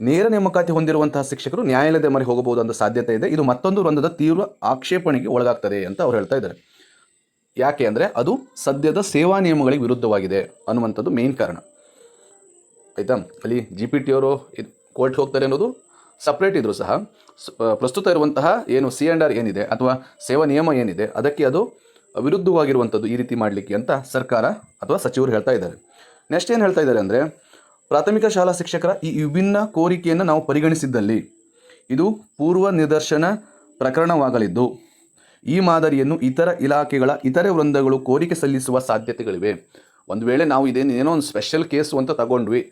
A: ನೇರ ನೇಮಕಾತಿ ಹೊಂದಿರುವಂತಹ ಶಿಕ್ಷಕರು ನ್ಯಾಯಾಲಯದ ಮರೆ ಹೋಗಬಹುದು ಅಂತ ಸಾಧ್ಯತೆ ಇದೆ. ಇದು ಮತ್ತೊಂದು ವೃಂದದ ತೀವ್ರ ಆಕ್ಷೇಪಣೆಗೆ ಒಳಗಾಗ್ತದೆ ಅಂತ ಅವ್ರು ಹೇಳ್ತಾ ಇದ್ದಾರೆ. ಯಾಕೆ ಅಂದರೆ ಅದು ಸದ್ಯದ ಸೇವಾ ನಿಯಮಗಳಿಗೆ ವಿರುದ್ಧವಾಗಿದೆ ಅನ್ನುವಂಥದ್ದು ಮೇನ್ ಕಾರಣ. ಆಯಿತಾ? ಅಲ್ಲಿ ಜಿ ಪಿ ಟಿ ಅವರು ಕೋರ್ಟ್ ಹೋಗ್ತಾರೆ ಅನ್ನೋದು ಸಪ್ರೇಟ್ ಇದ್ದರೂ ಸಹ ಪ್ರಸ್ತುತ ಇರುವಂತಹ ಏನು ಸಿ ಆ್ಯಂಡ್ ಆರ್ ಏನಿದೆ ಅಥವಾ ಸೇವಾ ನಿಯಮ ಏನಿದೆ, ಅದಕ್ಕೆ ಅದು ವಿರುದ್ಧವಾಗಿರುವಂಥದ್ದು ಈ ರೀತಿ ಮಾಡಲಿಕ್ಕೆ ಅಂತ ಸರ್ಕಾರ ಅಥವಾ ಸಚಿವರು ಹೇಳ್ತಾ ಇದ್ದಾರೆ. ನೆಕ್ಸ್ಟ್ ಏನು ಹೇಳ್ತಾ ಇದ್ದಾರೆ ಅಂದರೆ, ಪ್ರಾಥಮಿಕ ಶಾಲಾ ಶಿಕ್ಷಕರ ಈ ವಿಭಿನ್ನ ಕೋರಿಕೆಯನ್ನು ನಾವು ಪರಿಗಣಿಸಿದ್ದಲ್ಲಿ ಇದು ಪೂರ್ವ ನಿದರ್ಶನ ಪ್ರಕರಣವಾಗಲಿದ್ದು, ಈ ಮಾದರಿಯನ್ನು ಇತರ ಇಲಾಖೆಗಳ, ಇತರೆ ವೃಂದಗಳು ಕೋರಿಕೆ ಸಲ್ಲಿಸುವ ಸಾಧ್ಯತೆಗಳಿವೆ. ಒಂದು ವೇಳೆ ನಾವು ಇದೇನು, ಏನೋ ಒಂದು ಸ್ಪೆಷಲ್ ಕೇಸು ಅಂತ ತಗೊಂಡ್ವಿ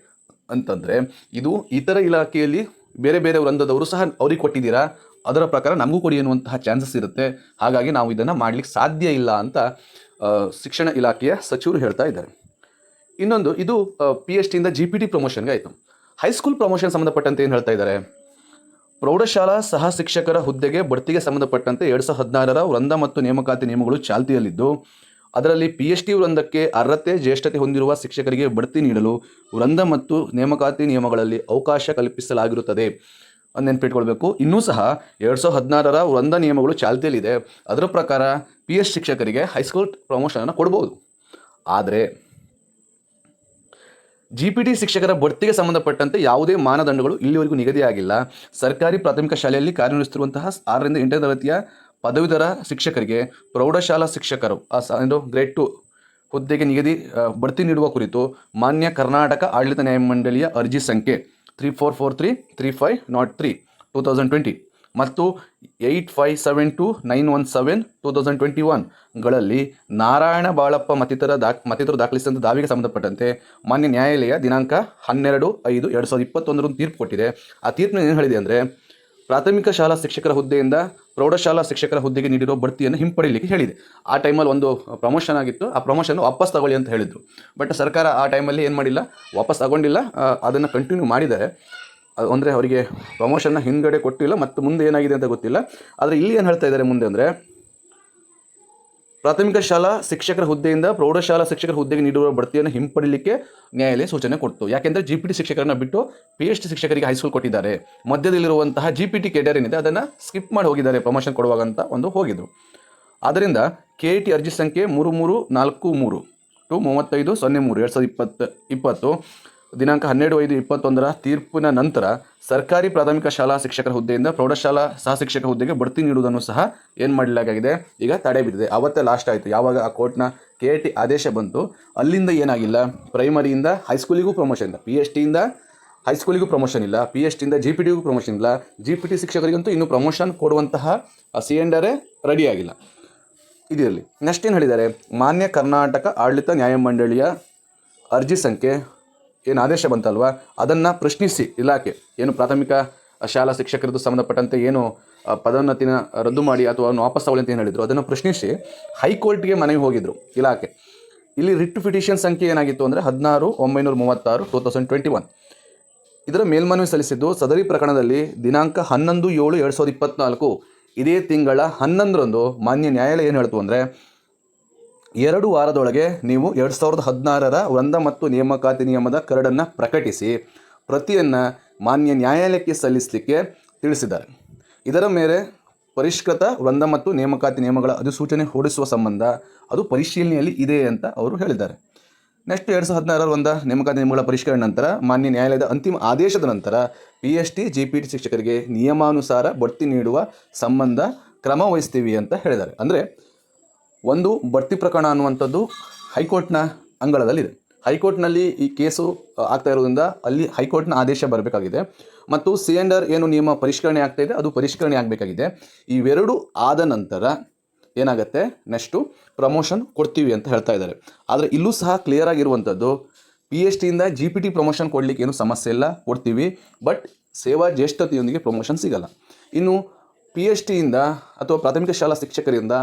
A: ಅಂತಂದರೆ, ಇದು ಇತರ ಇಲಾಖೆಯಲ್ಲಿ ಬೇರೆ ಬೇರೆ ವೃಂದದವರು ಸಹ ಅವ್ರಿಗೆ ಕೊಟ್ಟಿದ್ದೀರಾ? ಅದರ ಪ್ರಕಾರ ನಮಗೂ ಕೊಡಿ ಅನ್ನುವಂತಹ ಚಾನ್ಸಸ್ ಇರುತ್ತೆ. ಹಾಗಾಗಿ ನಾವು ಇದನ್ನು ಮಾಡಲಿಕ್ಕೆ ಸಾಧ್ಯ ಇಲ್ಲ ಅಂತ ಶಿಕ್ಷಣ ಇಲಾಖೆಯ ಸಚಿವರು ಹೇಳ್ತಾ ಇದ್ದಾರೆ. ಇನ್ನೊಂದು, ಇದು ಪಿ ಎಚ್ ಟಿಯಿಂದ ಜಿ ಪಿ ಟಿ ಪ್ರಮೋಷನ್ಗೆ ಆಯಿತು. ಹೈಸ್ಕೂಲ್ ಪ್ರಮೋಷನ್ ಸಂಬಂಧಪಟ್ಟಂತೆ ಏನು ಹೇಳ್ತಾ ಇದ್ದಾರೆ? ಪ್ರೌಢಶಾಲಾ ಸಹ ಶಿಕ್ಷಕರ ಹುದ್ದೆಗೆ ಬಡ್ತಿಗೆ ಸಂಬಂಧಪಟ್ಟಂತೆ ಎರಡು ಸಾವಿರದ ಹದಿನಾರರ ವೃಂದ ಮತ್ತು ನೇಮಕಾತಿ ನಿಯಮಗಳು ಚಾಲ್ತಿಯಲ್ಲಿದ್ದು ಅದರಲ್ಲಿ ಪಿ ಎಚ್ ಡಿ ವೃಂದಕ್ಕೆ ಅರ್ಹತೆ, ಜ್ಯೇಷ್ಠತೆ ಹೊಂದಿರುವ ಶಿಕ್ಷಕರಿಗೆ ಬಡ್ತಿ ನೀಡಲು ವೃಂದ ಮತ್ತು ನೇಮಕಾತಿ ನಿಯಮಗಳಲ್ಲಿ ಅವಕಾಶ ಕಲ್ಪಿಸಲಾಗಿರುತ್ತದೆ. ನೆನ್ಪಿಟ್ಕೊಳ್ಬೇಕು. ಇನ್ನೂ ಸಹ ಎರಡು ಸಾವಿರದ ಹದಿನಾರರ ವೃಂದ ನಿಯಮಗಳು ಚಾಲ್ತಿಯಲ್ಲಿದೆ. ಅದರ ಪ್ರಕಾರ ಪಿ ಎಚ್ ಶಿಕ್ಷಕರಿಗೆ ಹೈಸ್ಕೂಲ್ ಪ್ರಮೋಷನನ್ನು ಕೊಡ್ಬೋದು. ಆದರೆ ಜಿ ಪಿ ಟಿ ಶಿಕ್ಷಕರ ಬಡ್ತಿಗೆ ಸಂಬಂಧಪಟ್ಟಂತೆ ಯಾವುದೇ ಮಾನದಂಡಗಳು ಇಲ್ಲಿವರೆಗೂ ನಿಗದಿಯಾಗಿಲ್ಲ. ಸರ್ಕಾರಿ ಪ್ರಾಥಮಿಕ ಶಾಲೆಯಲ್ಲಿ ಕಾರ್ಯನಿರ್ವಹಿಸುತ್ತಿರುವಂತಹ ಆರರಿಂದ ಎಂಟನೇ ತರಗತಿಯ ಪದವೀಧರ ಶಿಕ್ಷಕರಿಗೆ ಪ್ರೌಢಶಾಲಾ ಶಿಕ್ಷಕರು ಗ್ರೇಡ್ ಟು ಹುದ್ದೆಗೆ ನಿಗದಿ ಬಡ್ತಿ ನೀಡುವ ಕುರಿತು ಮಾನ್ಯ ಕರ್ನಾಟಕ ಆಡಳಿತ ನ್ಯಾಯಮಂಡಳಿಯ ಅರ್ಜಿ ಸಂಖ್ಯೆ three four four three three five not three two thousand twenty ಮತ್ತು eight five seven two nine one seven two thousand twenty ಒನ್ಗಳಲ್ಲಿ Narayana Balappa ಮತ್ತಿತರ ದಾಖ ಮತ್ತಿತರರು ದಾಖಲಿಸಿದಂಥ ದಾವಿಗೆ ಸಂಬಂಧಪಟ್ಟಂತೆ ಮಾನ್ಯ ನ್ಯಾಯಾಲಯ ದಿನಾಂಕ ಹನ್ನೆರಡು ಐದು ಎರಡು ಸಾವಿರದ ಇಪ್ಪತ್ತೊಂದರಂದು ತೀರ್ಪು ಕೊಟ್ಟಿದೆ. ಆ ತೀರ್ಪಿನ ಏನು ಹೇಳಿದೆ ಅಂದರೆ ಪ್ರಾಥಮಿಕ ಶಾಲಾ ಶಿಕ್ಷಕರ ಹುದ್ದೆಯಿಂದ ಪ್ರೌಢಶಾಲಾ ಶಿಕ್ಷಕರ ಹುದ್ದೆಗೆ ನೀಡಿರೋ ಬಡ್ತಿಯನ್ನು ಹಿಂಪಡಿಲಿಕ್ಕೆ ಹೇಳಿದೆ. ಆ ಟೈಮಲ್ಲಿ ಒಂದು ಪ್ರಮೋಷನ್ ಆಗಿತ್ತು. ಆ ಪ್ರಮೋಷನ್ ವಾಪಸ್ ತಗೊಳ್ಳಿ ಅಂತ ಹೇಳಿದರು. ಬಟ್ ಸರ್ಕಾರ ಆ ಟೈಮಲ್ಲಿ ಏನು ಮಾಡಿಲ್ಲ? ವಾಪಸ್ ತಗೊಂಡಿಲ್ಲ. ಅದನ್ನು ಕಂಟಿನ್ಯೂ ಮಾಡಿದ್ದಾರೆ. ಅಂದರೆ ಅವರಿಗೆ ಪ್ರಮೋಷನ್ನ ಹಿಂದ್ಗಡೆ ಕೊಟ್ಟಿಲ್ಲ. ಮತ್ತು ಮುಂದೆ ಏನಾಗಿದೆ ಅಂತ ಗೊತ್ತಿಲ್ಲ. ಆದರೆ ಇಲ್ಲಿ ಏನು ಹೇಳ್ತಾ ಇದ್ದಾರೆ ಮುಂದೆ ಅಂದರೆ ಪ್ರಾಥಮಿಕ ಶಾಲಾ ಶಿಕ್ಷಕರ ಹುದ್ದೆಯಿಂದ ಪ್ರೌಢಶಾಲಾ ಶಿಕ್ಷಕರ ಹುದ್ದೆಗೆ ನೀಡಿರುವ ಬಡ್ತಿಯನ್ನು ಹಿಂಪಡಿಲಿಕ್ಕೆ ನ್ಯಾಯಾಲಯ ಸೂಚನೆ ಕೊಡ್ತು. ಯಾಕೆಂದರೆ ಜಿ ಪಿ ಟಿ ಶಿಕ್ಷಕರನ್ನ ಬಿಟ್ಟು ಪಿ ಎಚ್ ಡಿ ಶಿಕ್ಷಕರಿಗೆ ಹೈಸ್ಕೂಲ್ ಕೊಟ್ಟಿದ್ದಾರೆ. ಮಧ್ಯದಲ್ಲಿರುವಂತಹ ಜಿ ಪಿ ಟಿ ಕೆಡರ್ ಏನಿದೆ, ಅದನ್ನು ಸ್ಕಿಪ್ ಮಾಡಿ ಹೋಗಿದ್ದಾರೆ ಪ್ರಮೋಷನ್ ಕೊಡುವಾಗ ಅಂತ ಒಂದು ಹೋಗಿದ್ರು ಆದ್ದರಿಂದ ಕೆ ಟಿ ಅರ್ಜಿ ಸಂಖ್ಯೆ ಮೂರು ಮೂರು ನಾಲ್ಕು ಮೂರು ಟು ಮೂವತ್ತೈದು ಸೊನ್ನೆ ಮೂರು, ಎರಡು ಸಾವಿರದ ಇಪ್ಪತ್ತು ಇಪ್ಪತ್ತು. ದಿನಾಂಕ ಹನ್ನೆರಡು ಐದು ಇಪ್ಪತ್ತೊಂದರ ತೀರ್ಪಿನ ನಂತರ ಸರ್ಕಾರಿ ಪ್ರಾಥಮಿಕ ಶಾಲಾ ಶಿಕ್ಷಕರ ಹುದ್ದೆಯಿಂದ ಪ್ರೌಢಶಾಲಾ ಸಹ ಶಿಕ್ಷಕ ಹುದ್ದೆಗೆ ಬಡ್ತಿ ನೀಡುವುದನ್ನು ಸಹ ಏನು ಮಾಡಲಾಗಿದೆ? ಈಗ ತಡೆ ಬಿದ್ದಿದೆ. ಅವತ್ತೇ ಲಾಸ್ಟ್ ಆಯಿತು. ಯಾವಾಗ ಆ ಕೋರ್ಟ್ನ ಕೆ ಟಿ ಆದೇಶ ಬಂತು, ಅಲ್ಲಿಂದ ಏನಾಗಿಲ್ಲ? ಪ್ರೈಮರಿಯಿಂದ ಹೈಸ್ಕೂಲಿಗೂ ಪ್ರಮೋಷನ್ ಇಲ್ಲ. ಪಿ ಎಚ್ ಟಿಯಿಂದ ಹೈಸ್ಕೂಲಿಗೂ ಪ್ರಮೋಷನ್ ಇಲ್ಲ. ಪಿ ಎಚ್ ಟಿಯಿಂದ ಜಿ ಪಿ ಟಿಗೂ ಪ್ರಮೋಷನ್ ಇಲ್ಲ. ಜಿ ಪಿ ಟಿ ಶಿಕ್ಷಕರಿಗಂತೂ ಇನ್ನೂ ಪ್ರಮೋಷನ್ ಕೊಡುವಂತಹ ಸಿ ರೆಡಿಯಾಗಿಲ್ಲ ಇದರಲ್ಲಿ ನೆಕ್ಸ್ಟ್ ಏನು ಹೇಳಿದ್ದಾರೆ? ಮಾನ್ಯ ಕರ್ನಾಟಕ ಆಡಳಿತ ನ್ಯಾಯಮಂಡಳಿಯ ಅರ್ಜಿ ಸಂಖ್ಯೆ ಏನು ಆದೇಶ ಬಂತಲ್ವಾ? ಅದನ್ನು ಪ್ರಶ್ನಿಸಿ ಇಲಾಖೆ. ಏನು ಪ್ರಾಥಮಿಕ ಶಾಲಾ ಶಿಕ್ಷಕರದ್ದು ಸಂಬಂಧಪಟ್ಟಂತೆ ಏನು ಪದೋನ್ನತಿನ ರದ್ದು ಮಾಡಿ ಅಥವಾ ಅವ್ರನ್ನ ವಾಪಸ್ ತಗೊಳ್ಳಿ ಅಂತ ಏನು ಹೇಳಿದ್ರು? ಅದನ್ನು ಪ್ರಶ್ನಿಸಿ ಹೈಕೋರ್ಟ್ಗೆ ಮನವಿ ಹೋಗಿದ್ರು ಇಲಾಖೆ. ಇಲ್ಲಿ ರಿಟ್ ಪಿಟಿಷನ್ ಸಂಖ್ಯೆ ಏನಾಗಿತ್ತು ಅಂದರೆ ಹದಿನಾರು, ಒಂಬೈನೂರ ಮೂವತ್ತಾರು ಟೂ ತೌಸಂಡ್ ಟ್ವೆಂಟಿ ಒನ್ ಇದರ ಮೇಲ್ಮನವಿ ಸಲ್ಲಿಸಿದ್ದು ಸದರಿ ಪ್ರಕರಣದಲ್ಲಿ ದಿನಾಂಕ ಹನ್ನೊಂದು ಏಳು ಎರಡು ಸಾವಿರದ ಇಪ್ಪತ್ನಾಲ್ಕು. ಇದೇ ತಿಂಗಳ ಹನ್ನೊಂದರಂದು ಮಾನ್ಯ ನ್ಯಾಯಾಲಯ ಏನು ಹೇಳ್ತು ಅಂದರೆ ಎರಡು ವಾರದೊಳಗೆ ನೀವು ಎರಡು ಸಾವಿರದ ಹದಿನಾರರ ವೃಂದ ಮತ್ತು ನೇಮಕಾತಿ ನಿಯಮದ ಕರಡನ್ನು ಪ್ರಕಟಿಸಿ ಪ್ರತಿಯನ್ನು ಮಾನ್ಯ ನ್ಯಾಯಾಲಯಕ್ಕೆ ಸಲ್ಲಿಸಲಿಕ್ಕೆ ತಿಳಿಸಿದ್ದಾರೆ. ಇದರ ಮೇಲೆ ಪರಿಷ್ಕೃತ ವೃಂದ ಮತ್ತು ನೇಮಕಾತಿ ನಿಯಮಗಳ ಅಧಿಸೂಚನೆ ಹೊರಡಿಸುವ ಸಂಬಂಧ ಅದು ಪರಿಶೀಲನೆಯಲ್ಲಿ ಇದೆ ಅಂತ ಅವರು ಹೇಳಿದ್ದಾರೆ. ನೆಕ್ಸ್ಟ್ ಎರಡು ಸಾವಿರದ ಹದಿನಾರರ ಒಂದ ನೇಮಕಾತಿ ನಿಯಮಗಳ ಪರಿಷ್ಕರಣೆ ನಂತರ ಮಾನ್ಯ ನ್ಯಾಯಾಲಯದ ಅಂತಿಮ ಆದೇಶದ ನಂತರ P H T G P T ಶಿಕ್ಷಕರಿಗೆ ನಿಯಮಾನುಸಾರ ಬಡ್ತಿ ನೀಡುವ ಸಂಬಂಧ ಕ್ರಮ ವಹಿಸ್ತೀವಿ ಅಂತ ಹೇಳಿದ್ದಾರೆ. ಅಂದರೆ ಒಂದು ಬಡ್ತಿ ಪ್ರಕರಣ ಅನ್ನುವಂಥದ್ದು ಹೈಕೋರ್ಟ್ನ ಅಂಗಳದಲ್ಲಿದೆ. ಹೈಕೋರ್ಟ್ನಲ್ಲಿ ಈ ಕೇಸು ಆಗ್ತಾ ಇರೋದ್ರಿಂದ ಅಲ್ಲಿ ಹೈಕೋರ್ಟ್ನ ಆದೇಶ ಬರಬೇಕಾಗಿದೆ. ಮತ್ತು ಸಿ ಆರ್ ಏನು ನಿಯಮ ಪರಿಷ್ಕರಣೆ ಆಗ್ತಾ ಇದೆ, ಅದು ಪರಿಷ್ಕರಣೆ ಆಗಬೇಕಾಗಿದೆ. ಇವೆರಡು ಆದ ನಂತರ ಏನಾಗುತ್ತೆ, ನೆಕ್ಸ್ಟು ಪ್ರಮೋಷನ್ ಕೊಡ್ತೀವಿ ಅಂತ ಹೇಳ್ತಾ ಇದ್ದಾರೆ. ಆದರೆ ಇಲ್ಲೂ ಸಹ ಕ್ಲಿಯರ್ ಆಗಿರುವಂಥದ್ದು, ಪಿ ಎಚ್ ಟಿಯಿಂದ ಜಿ ಪಿ ಟಿ ಪ್ರಮೋಷನ್ ಕೊಡಲಿಕ್ಕೆ ಏನು ಸಮಸ್ಯೆ ಇಲ್ಲ, ಕೊಡ್ತೀವಿ. ಬಟ್ ಸೇವಾ ಜ್ಯೇಷ್ಠತೆಯೊಂದಿಗೆ ಪ್ರಮೋಷನ್ ಸಿಗಲ್ಲ. ಇನ್ನು ಪಿ ಎಚ್ ಟಿಯಿಂದ ಅಥವಾ ಪ್ರಾಥಮಿಕ ಶಾಲಾ ಶಿಕ್ಷಕರಿಂದ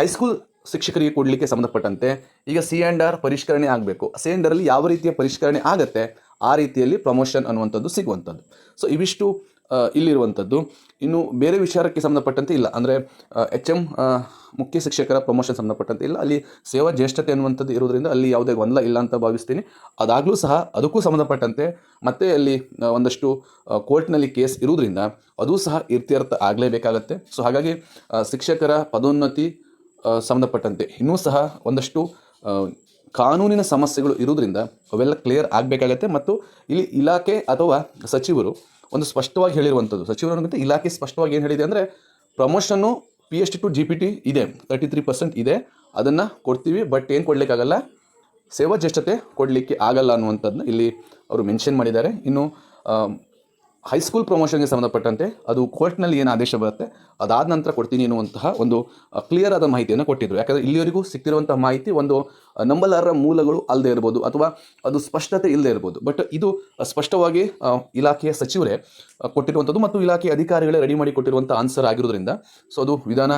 A: ಹೈಸ್ಕೂಲ್ ಶಿಕ್ಷಕರಿಗೆ ಕೊಡಲಿಕ್ಕೆ ಸಂಬಂಧಪಟ್ಟಂತೆ ಈಗ ಸಿ ಆ್ಯಂಡ್ ಆರ್ ಪರಿಷ್ಕರಣೆ ಆಗಬೇಕು. ಸಿ ಆ್ಯಂಡ್ ಆರಲ್ಲಿ ಯಾವ ರೀತಿಯ ಪರಿಷ್ಕರಣೆ ಆಗುತ್ತೆ? ಆ ರೀತಿಯಲ್ಲಿ ಪ್ರಮೋಷನ್ ಅನ್ನುವಂಥದ್ದು ಸಿಗುವಂಥದ್ದು. ಸೊ ಇವಿಷ್ಟು ಇಲ್ಲಿರುವಂಥದ್ದು. ಇನ್ನು ಬೇರೆ ವಿಚಾರಕ್ಕೆ ಸಂಬಂಧಪಟ್ಟಂತೆ ಇಲ್ಲ. ಅಂದರೆ ಎಚ್ ಎಂ ಮುಖ್ಯ ಶಿಕ್ಷಕರ ಪ್ರಮೋಷನ್ ಸಂಬಂಧಪಟ್ಟಂತೆ ಇಲ್ಲ. ಅಲ್ಲಿ ಸೇವಾ ಜ್ಯೇಷ್ಠತೆ ಅನ್ನುವಂಥದ್ದು ಇರೋದ್ರಿಂದ ಅಲ್ಲಿ ಯಾವುದೇ ಗೊಂದಲ ಇಲ್ಲ ಅಂತ ಭಾವಿಸ್ತೀನಿ. ಅದಾಗಲೂ ಸಹ ಅದಕ್ಕೂ ಸಂಬಂಧಪಟ್ಟಂತೆ ಮತ್ತೆ ಅಲ್ಲಿ ಒಂದಷ್ಟು ಕೋರ್ಟ್ನಲ್ಲಿ ಕೇಸ್ ಇರುವುದರಿಂದ ಅದೂ ಸಹ ಇತ್ಯರ್ಥ ಆಗಲೇಬೇಕಾಗತ್ತೆ. ಸೊ ಹಾಗಾಗಿ ಶಿಕ್ಷಕರ ಪದೋನ್ನತಿ ಸಂಬಂಧಪಟ್ಟಂತೆ. ಇನ್ನೂ ಸಹ ಒಂದಷ್ಟು ಕಾನೂನಿನ ಸಮಸ್ಯೆಗಳು ಇರೋದ್ರಿಂದ ಅವೆಲ್ಲ ಕ್ಲಿಯರ್ ಆಗಬೇಕಾಗತ್ತೆ ಮತ್ತು ಇಲ್ಲಿ ಇಲಾಖೆ ಅಥವಾ ಸಚಿವರು ಒಂದು ಸ್ಪಷ್ಟವಾಗಿ ಹೇಳಿರುವಂಥದ್ದು. ಸಚಿವರು ಅನ್ನೋದಕ್ಕೆ ಇಲಾಖೆ ಸ್ಪಷ್ಟವಾಗಿ ಏನು ಹೇಳಿದೆ ಅಂದರೆ promotion P H D to G P T ಇದೆ. ತರ್ಟಿ ತ್ರೀ ಪರ್ಸೆಂಟ್ ಇದೆ. ಅದನ್ನು ಕೊಡ್ತೀವಿ ಬಟ್ ಏನು ಕೊಡಲಿಕ್ಕಾಗಲ್ಲ? ಸೇವಾ ಜ್ಯೇಷ್ಠತೆ ಕೊಡಲಿಕ್ಕೆ ಆಗಲ್ಲ ಅನ್ನುವಂಥದ್ದನ್ನ ಇಲ್ಲಿ ಅವರು ಮೆನ್ಷನ್ ಮಾಡಿದ್ದಾರೆ. ಇನ್ನು ಹೈಸ್ಕೂಲ್ ಪ್ರಮೋಷನ್ಗೆ ಸಂಬಂಧಪಟ್ಟಂತೆ ಅದು ಕೋರ್ಟ್ನಲ್ಲಿ ಏನು ಆದೇಶ ಬರುತ್ತೆ, ಅದಾದ ನಂತರ ಕೊಡ್ತೀನಿ ಎನ್ನುವಂತಹ ಒಂದು ಕ್ಲಿಯರ್ ಆದ ಮಾಹಿತಿಯನ್ನು ಕೊಟ್ಟಿದ್ರು. ಯಾಕಂದರೆ ಇಲ್ಲಿವರೆಗೂ ಸಿಕ್ತಿರುವಂತಹ ಮಾಹಿತಿ ಒಂದು ನಂಬಲಾರ ನಂಬಲಾರರ ಮೂಲಗಳು ಅಲ್ಲದೆ ಇರ್ಬೋದು ಅಥವಾ ಅದು ಸ್ಪಷ್ಟತೆ ಇಲ್ಲದೆ ಇರ್ಬೋದು. ಬಟ್ ಇದು ಸ್ಪಷ್ಟವಾಗಿ ಇಲಾಖೆಯ ಸಚಿವರೇ ಕೊಟ್ಟಿರುವಂಥದ್ದು ಮತ್ತು ಇಲಾಖೆ ಅಧಿಕಾರಿಗಳೇ ರೆಡಿ ಮಾಡಿ ಕೊಟ್ಟಿರುವಂಥ ಆನ್ಸರ್ ಆಗಿರೋದ್ರಿಂದ ಸೊ ಅದು ವಿಧಾನ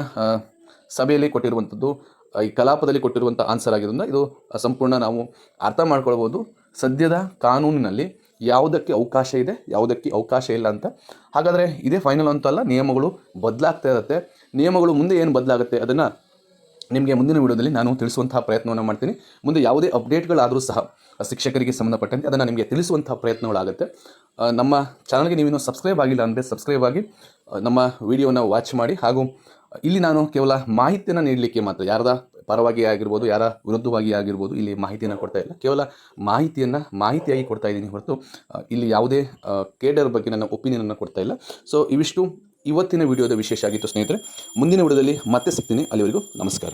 A: ಸಭೆಯಲ್ಲಿ ಕೊಟ್ಟಿರುವಂಥದ್ದು ಈ ಕಲಾಪದಲ್ಲಿ ಕೊಟ್ಟಿರುವಂಥ ಆನ್ಸರ್ ಆಗಿರೋದ್ರಿಂದ ಇದು ಸಂಪೂರ್ಣ ನಾವು ಅರ್ಥ ಮಾಡ್ಕೊಳ್ಬೋದು. ಸದ್ಯದ ಕಾನೂನಿನಲ್ಲಿ ಯಾವುದಕ್ಕೆ ಅವಕಾಶ ಇದೆ, ಯಾವುದಕ್ಕೆ ಅವಕಾಶ ಇಲ್ಲ ಅಂತ. ಹಾಗಾದರೆ ಇದೇ ಫೈನಲ್ ಅಂತಲ್ಲ ನಿಯಮಗಳು ಬದಲಾಗ್ತಾ ಇರುತ್ತೆ. ನಿಯಮಗಳು ಮುಂದೆ ಏನು ಬದಲಾಗುತ್ತೆ ಅದನ್ನು ನಿಮಗೆ ಮುಂದಿನ ವಿಡಿಯೋದಲ್ಲಿ ನಾನು ತಿಳಿಸುವಂತಹ ಪ್ರಯತ್ನವನ್ನು ಮಾಡ್ತೀನಿ. ಮುಂದೆ ಯಾವುದೇ ಅಪ್ಡೇಟ್ಗಳಾದರೂ ಸಹ ಶಿಕ್ಷಕರಿಗೆ ಸಂಬಂಧಪಟ್ಟಂತೆ ಅದನ್ನು ನಿಮಗೆ ತಿಳಿಸುವಂತಹ ಪ್ರಯತ್ನಗಳಾಗುತ್ತೆ. ನಮ್ಮ ಚಾನಲ್ಗೆ ನೀವಿನ್ನೂ ಸಬ್ಸ್ಕ್ರೈಬ್ ಆಗಿಲ್ಲ ಅಂದರೆ ಸಬ್ಸ್ಕ್ರೈಬ್ ಆಗಿ ನಮ್ಮ ವಿಡಿಯೋನ ವಾಚ್ ಮಾಡಿ. ಹಾಗೂ ಇಲ್ಲಿ ನಾನು ಕೇವಲ ಮಾಹಿತಿಯನ್ನು ನೀಡಲಿಕ್ಕೆ ಮಾತ್ರ, ಯಾರದ ಪರವಾಗಿ ಆಗಿರ್ಬೋದು, ಯಾರ ವಿರುದ್ಧವಾಗಿ ಆಗಿರ್ಬೋದು ಇಲ್ಲಿ ಮಾಹಿತಿಯನ್ನು ಕೊಡ್ತಾ ಇಲ್ಲ. ಕೇವಲ ಮಾಹಿತಿಯನ್ನು ಮಾಹಿತಿಯಾಗಿ ಕೊಡ್ತಾ ಇದ್ದೀನಿ ಹೊರತು ಇಲ್ಲಿ ಯಾವುದೇ ಕೇಡರ್ ಬಗ್ಗೆ ನನ್ನ ಒಪಿನಿಯನನ್ನು ಕೊಡ್ತಾ ಇಲ್ಲ. ಸೊ, ಇವಿಷ್ಟು ಇವತ್ತಿನ ವಿಡಿಯೋದ ವಿಶೇಷ ಆಗಿತ್ತು ಸ್ನೇಹಿತರೆ. ಮುಂದಿನ ವಿಡಿಯೋದಲ್ಲಿ ಮತ್ತೆ ಸಿಗ್ತೀನಿ. ಅಲ್ಲಿವರೆಗೂ ನಮಸ್ಕಾರ.